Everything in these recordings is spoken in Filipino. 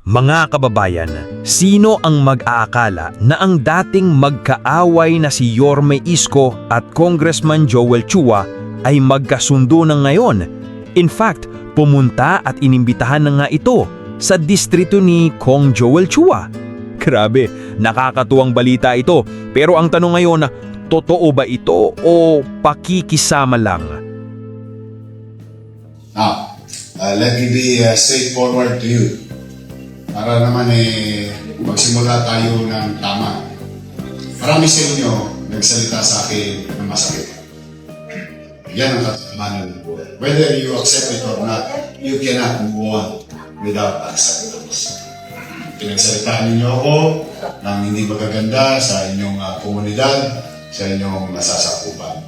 Mga kababayan, sino ang mag-aakala na ang dating magkaaway na si Yorme Isko at Congressman Joel Chua ay magkasundo na ngayon? In fact, pumunta at inimbitahan na nga ito sa distrito ni Kong Joel Chua. Grabe, nakakatuwang balita ito. Pero ang tanong ngayon, totoo ba ito o pakikisama lang? Now, uh, let me be uh, straightforward to you. Para naman eh, magsimula tayo ng tama. Marami sa inyo nagsalita sa akin ng masakit. Yan ang katotohanan ng buhay. Whether you accept it or not, you cannot move on without acceptance. Pinagsalitaan ninyo ako ng hindi magaganda sa inyong uh, komunidad, sa inyong nasasakupan.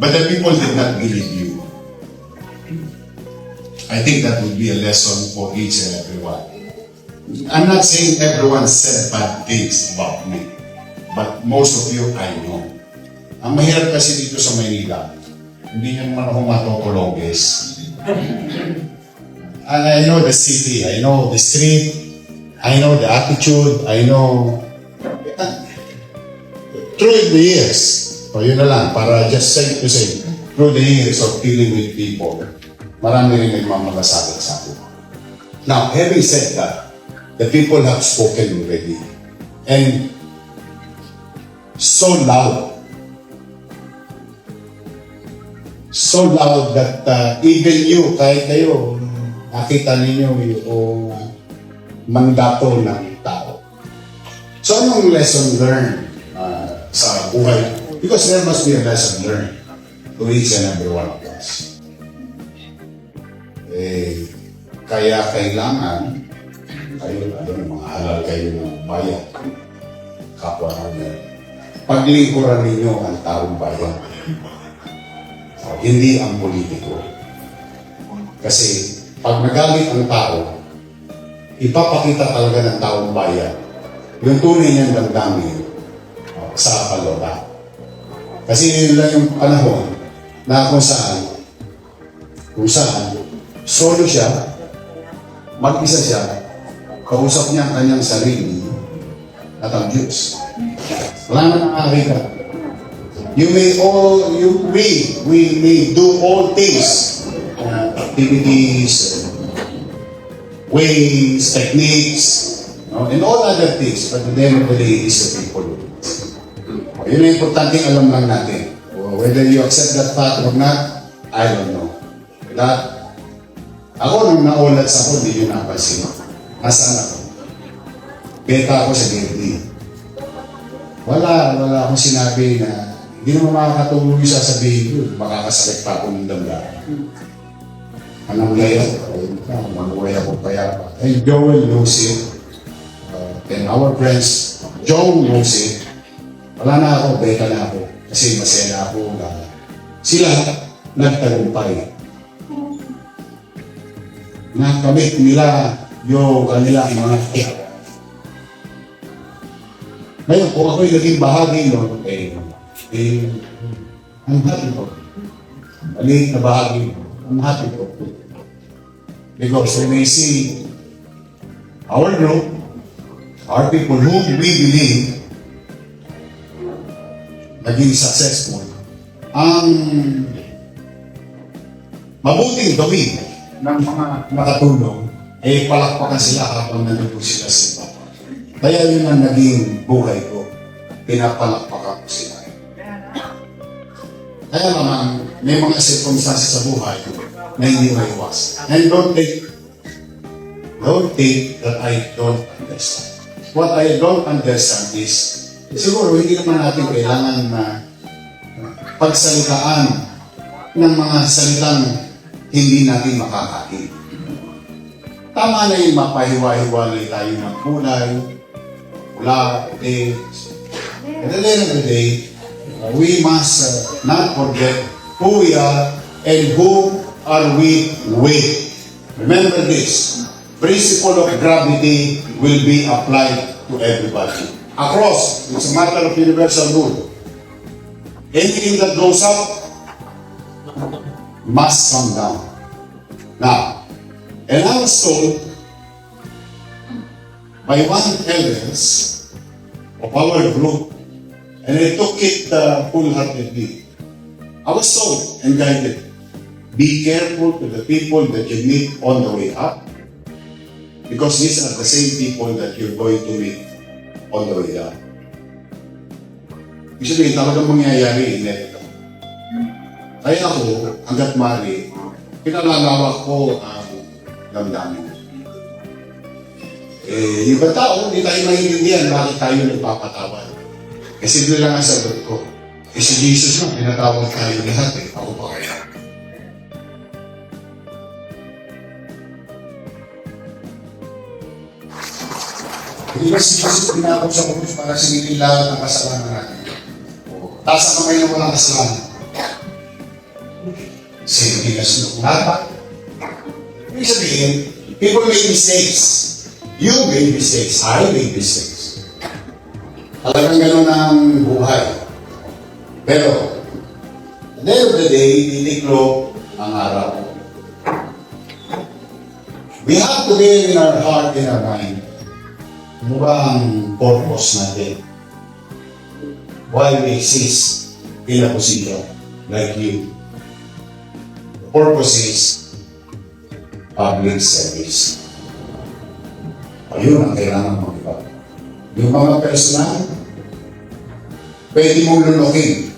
But the people did not believe you. I think that would be a lesson for each and everyone. I'm not saying everyone said bad things about me, but most of you I know. Ang mahirap kasi dito sa Maynila, hindi nyo naman ako matotologis. And I know the city, I know the street, I know the attitude, I know... Through the years, o yun na lang, para just say to say, through the years of dealing with people, marami rin nagmamalasakit sa akin. Now, having said that, the people have spoken already. And so loud. So loud that uh, even you, kahit kayo, nakita ninyo yung mandato ng tao. So anong lesson learned uh, sa buhay? Because there must be a lesson learned to each and every one of us. Eh, kaya kailangan kayo, ano, mga halal kayo ng bayan, kapwa namin. Paglingkuran ninyo ang taong bayan. O, hindi ang politiko. Kasi pag nagalit ang tao, ipapakita talaga ng taong bayan yung tunay niyang damdamin o, sa kalooban. Kasi yun lang yung panahon na kung saan, kung saan, solo siya, mag-isa siya, kausap niya ang kanyang sarili at ang Diyos. Wala na nakakita. You may all, you, we, we may do all things, uh, activities, ways, techniques, no? and all other things, but the end of the day, is the people. Yun ang importante alam lang natin. Whether you accept that fact or not, I don't know. That, ako nung naulat sa ako, hindi nyo napansin. Nasaan ako? Beta ako sa Gertie. Wala, wala akong sinabi na hindi naman makakatulong yung sasabihin ko. Makakasakit pa ako ng damdamin. Anong layo? Ayun ka, mabuhay ako kaya pa. And Joel knows it. Uh, and our friends, Joe knows it. Wala na ako, beta na ako. Kasi masaya na ako na sila nagtagumpay. Nakamit nila yung kanilang mga hit. Ngayon, kung ako'y naging bahagi nun, eh, eh, ang happy ko. Maliit na bahagi, ang happy ko. Because when I see our group, our people whom we believe, naging successful, ang mabuting gawin ng mga nakatulong, eh palakpakan sila habang nandun sila sa iba. Kaya yun ang naging buhay ko. Pinapalakpakan ko sila. Kaya naman, may mga circumstances sa buhay na hindi maiwas. And don't take, don't take that I don't understand. What I don't understand is, siguro hindi naman natin kailangan na pagsalitaan ng mga salitang hindi natin makakain. Tama na yung mapahiwa-hiwalay tayo ng kulay, pula, puti. At the end of the day, we must uh, not forget who we are and who are we with. Remember this, principle of gravity will be applied to everybody. Across, it's a matter of universal rule. Anything that goes up must come down. Now, and I was told by one elders of our group, and I took it uh, wholeheartedly. I was told and guided, be careful to the people that you meet on the way up, because these are the same people that you're going to meet on the way down. Ibig sabihin, talagang mangyayari, inevitable. Kaya ako, hanggat mari, pinalalawak ko ang damdamin. Eh, yung iba tao, hindi tayo maintindihan bakit tayo nagpapatawad. Kasi doon lang ang sagot ko. Eh si Jesus nga, pinatawad tayo lahat eh. Ako pa kaya. Hindi ba si Jesus pinakot sa krus para singilin lahat ng kasalanan natin? Taas ang kamay ng walang kasalanan. Sinilas ng lahat. Ibig sabihin, people make mistakes. You made mistakes. I made mistakes. Talagang ganun ang buhay. Pero, at the end of the day, titiklo ang araw. We have to be in our heart, in our mind, ano ba ang purpose natin? Why we exist in a position like you? The purpose is public service. Ayun ang kailangan mo iba. Yung mga personal, pwede mong lulukin.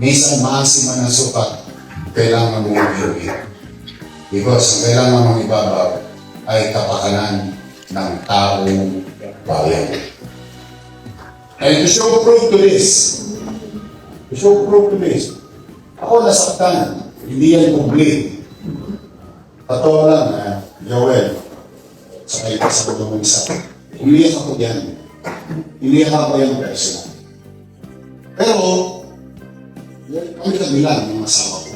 Minsan maasim man sukat, kailangan mong mag Because ang kailangan mong ibabaw ay kapakanan ng taong bayan. And to show proof to this, to show proof to this, ako nasaktan, hindi yan complete. Totoo lang, ah, Joel, sa kayo sa ng isa. Umiyak ako diyan. Umiyak ako yung personal. Pero, kami lang ng asawa ko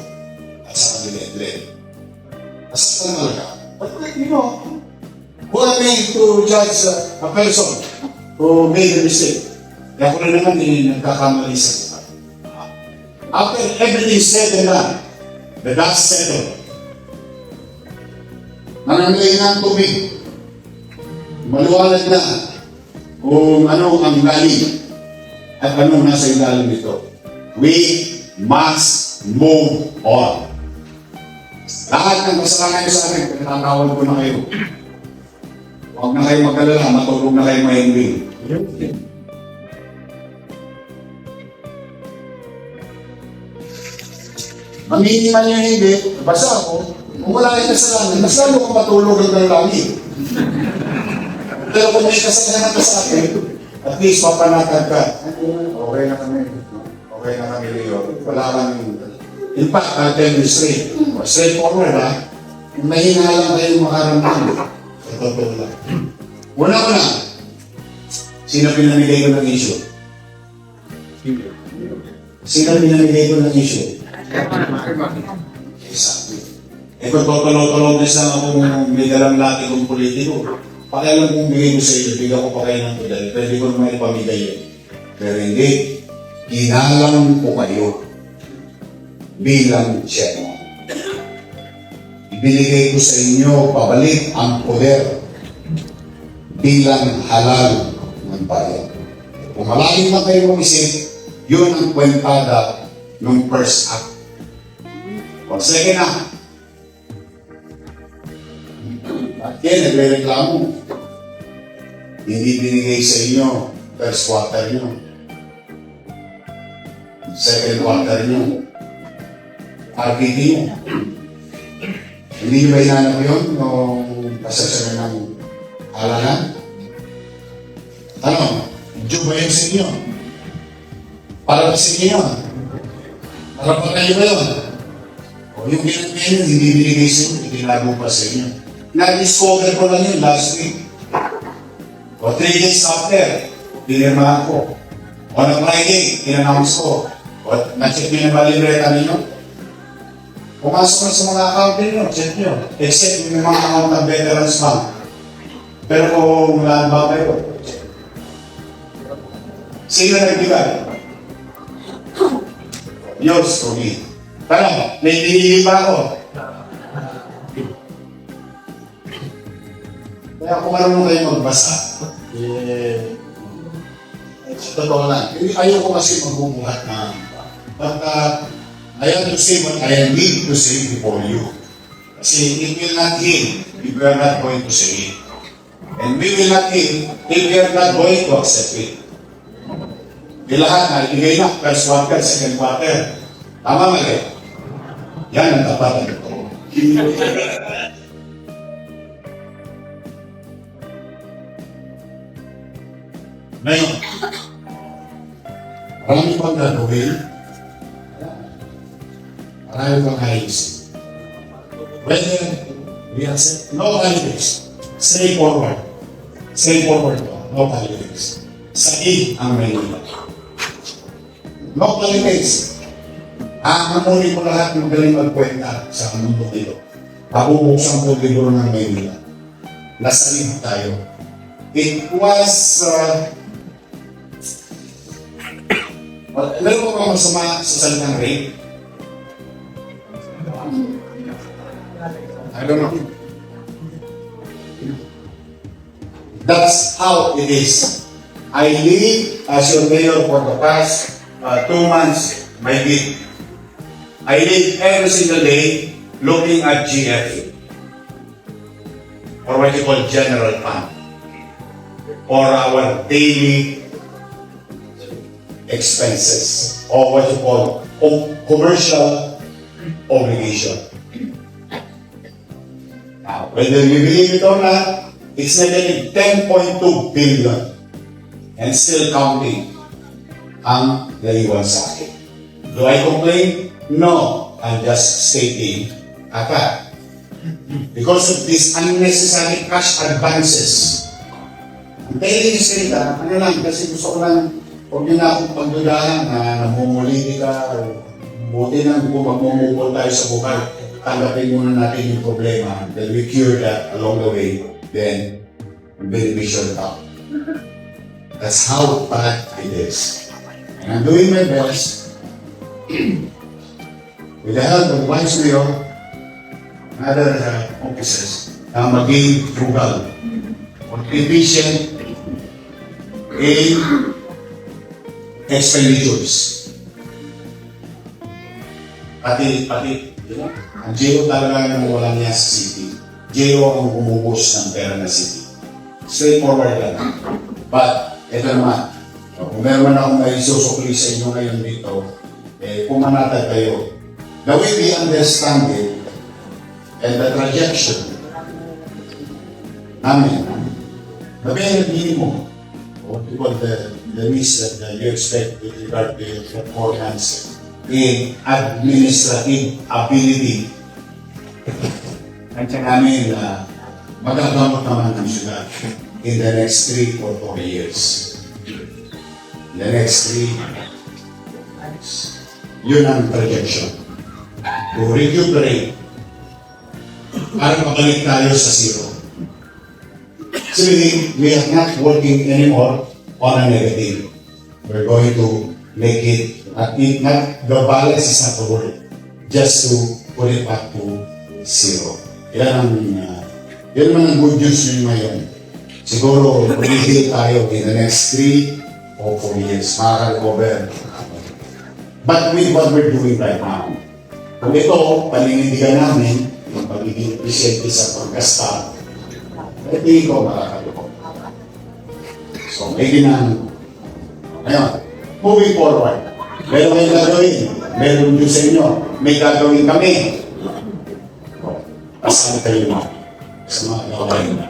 at sa kanila Edred. Nasaktan talaga. But you know, who am I to judge uh, a person who made a mistake? Kaya ako rin naman din nagkakamali sa buhay. After everything said and done, the dust settled. Nananglay na ang tubig. Maliwanag na kung ano ang lalim at ano nasa ilalim nito. We must move on. Lahat ng kasalanan niyo sa akin, pinatawad ko na kayo. Huwag na kayo mag-alala, matulog na kayo mahimbing. Mamini man yung hindi, basta ako, kung wala kayong kasalanan, mas lalo kong matulog hanggang langit. Pero kung may kasalanan ka sa akin, at least mapanatag ka. Okay na kami. Okay na kami, Leo. Wala kang... In fact, I'll tell you straight. Straight forward, ha? Kung mahina lang kayo makaramdam. Sa totoo lang. Una-una, sino pinamigay ko ng issue? Sino pinamigay ko ng issue? Exactly. Eh kung totoo-totoo din sa akong may dalang lati kong politiko, pakialam kong bigay ko sa iyo, bigyan ko pa kayo ng tudal, pwede ko naman ipamigay yun. Pero hindi, ginalang ko kayo bilang chairman. Ibinigay ko sa inyo pabalik ang poder bilang halal ng bayan. Kung malalim na kayo mag-isip, yun ang kwentada ng first act. O second act, at yan, nagre-reklamo. Hindi binigay sa inyo first quarter nyo. Second quarter nyo. RPT nyo. Hindi nyo ba inanap yun nung pasasya ng halalan? Ano? Diyo ba yun sa inyo? Para sa inyo yun? Para pa kayo ba yun? O yung pinagpili, hindi binigay sa inyo, itinago pa sa inyo. Na-discover ko lang yun last week. O three days after, pinirmahan ko. O na Friday, in-announce ko. O na-check nyo na ba libreta ninyo? Pumasok na sa mga account ninyo, check nyo. Except yung mga account ng Veterans Bank. Pero kung wala ba kayo. Sino nagbigay? Yours to me. Tara, may binili pa ako. Kaya kung marunong kayo magbasa, Eh, sa totoo lang, ayaw ko kasi magbubuhat na but uh, I have to say what I need to say before you. Kasi it will not heal if we not going to say it. And we will not heal if we are not going to accept it. Di lahat na, ibigay na, first quarter, second quarter. Tama mali? Yan ang tapat na ito. Ngayon, marami pang gagawin. Marami pang ayusin. Whether we accept no politics, stay forward. Stay forward po, no politics. Sa I ang Maynila. No politics. Aamunin mo lahat ng galing magkwenta sa mundo nito. Pabubuksan ko libro ng Maynila. Nasa tayo. It was uh, meron ko bang masama sa salitang rape? I don't know. That's how it is. I live as your mayor for the past uh, two months, gig. I live every single day looking at GFA or what you call general fund for our daily expenses or what you call com- commercial obligation. Now, whether you believe it or not, it's negative 10.2 billion and still counting ang naiwan sa akin. Do I complain? No. I'm just stating a fact. Because of these unnecessary cash advances, ang daily salita, ano lang, kasi gusto ko lang, huwag niyo na akong pagdudahan na namumuliti ka, buti na kung magmumukol tayo sa buhay, tanggapin muna natin yung problema, then we cure that along the way, then very be sure out. That's how bad it is. And I'm doing my best. With the help of Vice Mayor and other uh, officers na maging frugal, efficient. In expenditures. Pati, pati, di ba? Ang Geo talaga ang walang niya sa city. Geo ang umubos ng pera ng city. Straightforward lang. But, ito naman, kung meron akong may susukli sa inyo ngayon dito, eh, pumanatag kayo. The way we understand it, and the projection namin, the bare minimum, what you call the, the needs that uh, you expect with regard to your performance in administrative ability. Nandiyan namin na magagamot naman ng syudad in the next three or four years. In the next three years. Yun ang projection. To recuperate para mabalik tayo sa zero. So meaning, we are not working anymore on a negative. We're going to make it, it not, the balance is not the word, just to put it back to zero. Yan ang, uh, yan naman ang good news nyo ngayon. Siguro, mag-heal tayo in the next three or four years. Makaka-recover. But with what we're doing right now, kung ito, paningindigan namin, yung pagiging efficient sa pagkasta, tingin ko makakaluko. So, may ginang, ngayon, moving forward, meron kayong gagawin, meron din sa inyo, may gagawin kami. Asan kayo na? Sa mga gagawin na.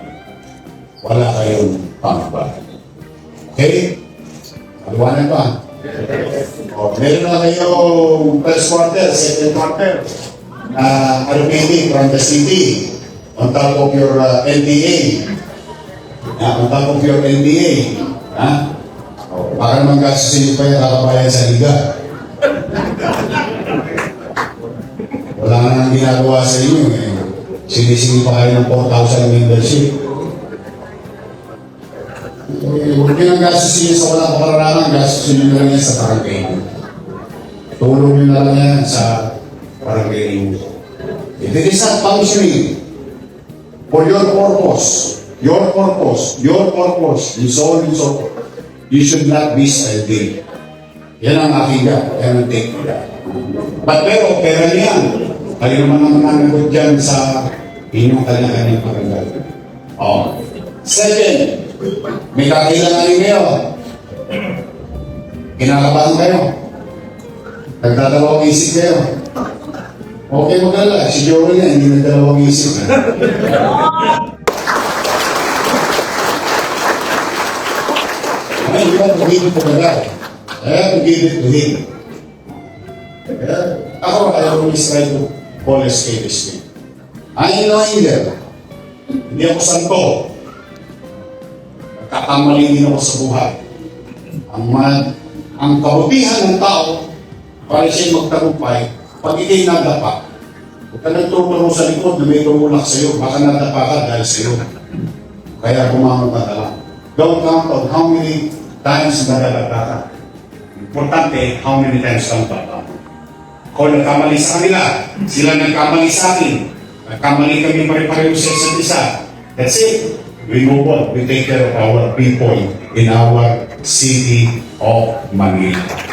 Wala kayong pangaba. Okay? Aliwanan ba? O, meron na kayong first quarter, second quarter, na allocating from the city on top of your uh, NDA. On top of your NDA. Ha? O, para naman gastusin nyo pa yung kakabayan sa liga. Wala nga nang ginagawa sa inyo eh. Sinisingin pa kayo ng 4,000 membership. Eh, huwag nyo nang gastusin nyo sa wala kapararangan, gastusin nyo na lang yan sa barangay. Tulong nyo na lang yan sa barangay. If it is not functioning for your purpose, your purpose, your purpose, and so on and so forth, you should not miss a day. Yan ang aking yan. Yan take ko. But pero, pera niyan. Kayo naman ang nanagot dyan sa inyong kanya-kanyang barangay. Oh. Second, may kakailanganin kayo. Kinakabahan kayo. Nagdadalawang isip kayo. Okay mo gala. Si Joey nga, hindi nagdalawang isip. Ay, you have to give it to the guy. To give it to him. Kaya, ako, I always try to call a spade. I know angel. Hindi ako santo. Nagkakamali din ako sa buhay. Ang, ma- ang kabutihan ng tao, para siya magtagumpay, pag ikay nadapa, huwag ka nagtuturo sa likod na may tumulak sa'yo, baka nadapa ka dahil sa'yo. Kaya bumangon ka na lang. Don't count on how many times nadalata ka. Importante, how many times kang tata. Kung nagkamali sa kanila, sila nagkamali sa akin. Nagkamali kami pare-pareho sa isa't isa. That's it. We move on. We take care of our people in our city of Manila.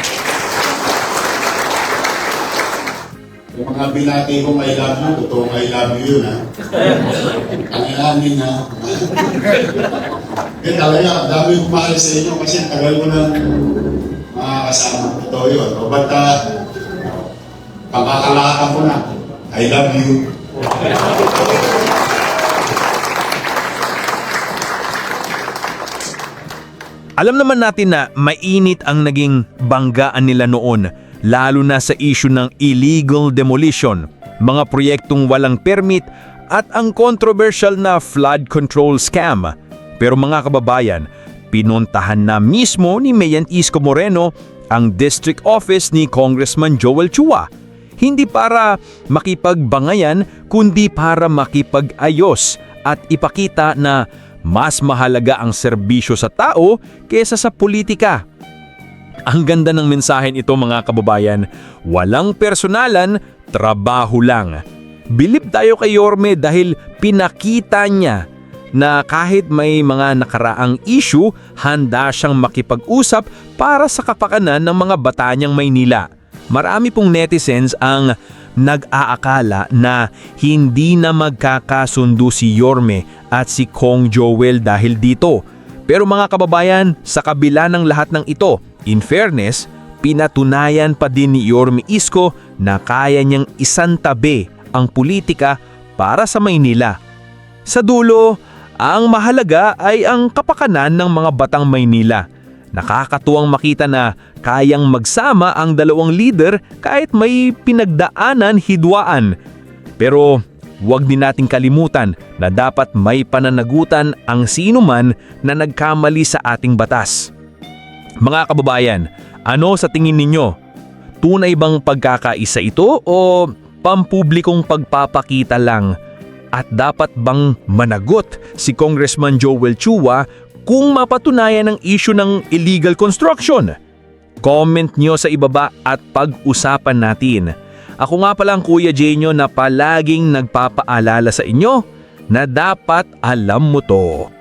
Mga binati kong I love you, totoong I love you yun, ha? Ang ilamin na. Eh, talaga, dami kong mahal sa inyo kasi ang tagal mo nang makakasama. Totoo yun. O ba't uh, pamakalaka ko na? I love you. Alam naman natin na mainit ang naging banggaan nila noon, lalo na sa issue ng illegal demolition, mga proyektong walang permit at ang controversial na flood control scam. Pero mga kababayan, pinuntahan na mismo ni Mayan Isko Moreno ang district office ni Congressman Joel Chua. Hindi para makipagbangayan, kundi para makipag-ayos at ipakita na mas mahalaga ang serbisyo sa tao kesa sa politika. Ang ganda ng mensahen ito mga kababayan, walang personalan, trabaho lang. Bilib tayo kay Yorme dahil pinakita niya na kahit may mga nakaraang issue, handa siyang makipag-usap para sa kapakanan ng mga bata niyang Maynila. Marami pong netizens ang nag-aakala na hindi na magkakasundo si Yorme at si Kong Joel dahil dito. Pero mga kababayan, sa kabila ng lahat ng ito, in fairness, pinatunayan pa din ni Yorme Isko na kaya niyang isantabi ang politika para sa Maynila. Sa dulo, ang mahalaga ay ang kapakanan ng mga batang Maynila. Nakakatuwang makita na kayang magsama ang dalawang leader kahit may pinagdaanan hidwaan. Pero huwag din nating kalimutan na dapat may pananagutan ang sino man na nagkamali sa ating batas. Mga kababayan, ano sa tingin ninyo? Tunay bang pagkakaisa ito o pampublikong pagpapakita lang? At dapat bang managot si Congressman Joel Chua kung mapatunayan ang issue ng illegal construction? Comment nyo sa ibaba at pag-usapan natin. Ako nga pala ang Kuya Jenyo na palaging nagpapaalala sa inyo na dapat alam mo to.